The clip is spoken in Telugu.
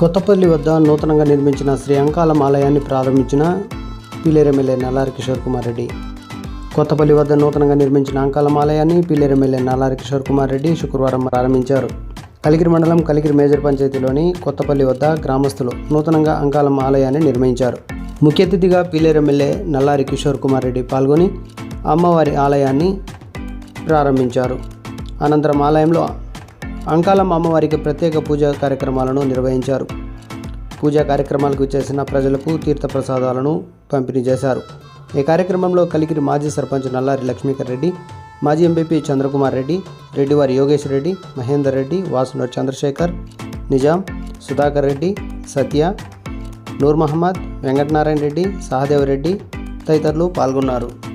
కొత్తపల్లి వద్ద నూతనంగా నిర్మించిన శ్రీ అంకాలం ఆలయాన్ని ప్రారంభించిన పీలేరు ఎమ్మెల్యే నల్లారి కిషోర్ కుమార్ రెడ్డి. కొత్తపల్లి వద్ద నూతనంగా నిర్మించిన అంకాలం ఆలయాన్ని పీలేరు ఎమ్మెల్యే నల్లారి కిషోర్ కుమార్ రెడ్డి శుక్రవారం ప్రారంభించారు. కలిగిరి మండలం కలిగిరి మేజర్ పంచాయతీలోని కొత్తపల్లి వద్ద గ్రామస్తులు నూతనంగా అంకాలం ఆలయాన్ని నిర్మించారు. ముఖ్య అతిథిగా పీలేరు ఎమ్మెల్యే నల్లారి కిషోర్ కుమార్ రెడ్డి పాల్గొని అమ్మవారి ఆలయాన్ని ప్రారంభించారు. అనంతరం ఆలయంలో అంకాలం అమ్మవారికి ప్రత్యేక పూజా కార్యక్రమాలను నిర్వహించారు. పూజా కార్యక్రమాలకు చేసిన ప్రజలకు తీర్థప్రసాదాలను పంపిణీ చేశారు. ఈ కార్యక్రమంలో కలిగిరి మాజీ సర్పంచ్ నల్లారి లక్ష్మీకర్ రెడ్డి మాజీ ఎంపీపీ చంద్రకుమార్ రెడ్డి రెడ్డివారి యోగేష్ రెడ్డి మహేందర్ రెడ్డి వాసునూర్ చంద్రశేఖర్ నిజాం సుధాకర్ రెడ్డి సత్య నూర్ మహమ్మద్ వెంకటనారాయణ రెడ్డి సహదేవ్ రెడ్డి తదితరులు పాల్గొన్నారు.